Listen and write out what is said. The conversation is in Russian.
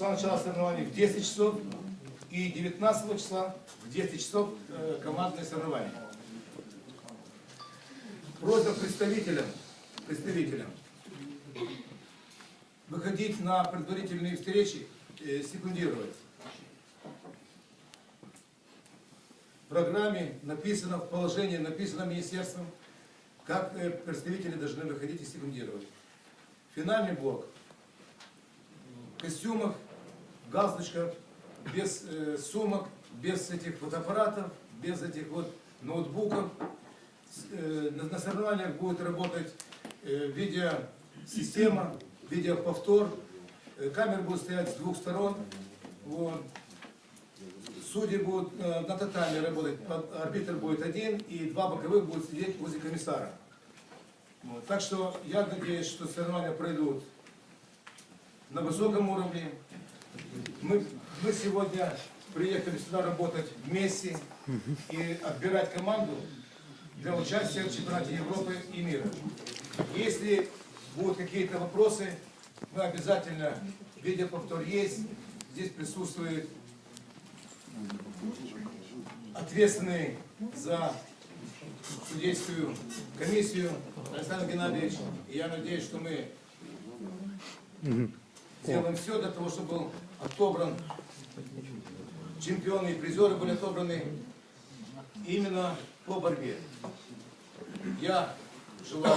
числа начала соревнований в 10 часов и 19 числа в 10 часов э, командные соревнования. Просьба представителям, представителям выходить на предварительные встречи, э, секундировать. В программе написано, в положении написано министерством, как э, представители должны выходить и секундировать. Финальный блок. В костюмах, галстучках, без э, сумок, без этих фотоаппаратов, без этих вот ноутбуков. Э, на, на соревнованиях будет работать э, видеосистема, видеоповтор. Э, камеры будут стоять с двух сторон. Вот. Судьи будут э, на татами работать, арбитр будет один, и два боковых будут сидеть возле комиссара. Вот. Так что я надеюсь, что соревнования пройдут на высоком уровне. Мы, мы сегодня приехали сюда работать вместе и отбирать команду для участия в чемпионате Европы и мира. Если будут какие-то вопросы, мы обязательно, видеоповтор есть, здесь присутствует ответственный за судейскую комиссию Александр Геннадьевич. И я надеюсь, что мы сделаем все для того, чтобы был отобран чемпионы и призеры были отобраны именно по борьбе. Я желаю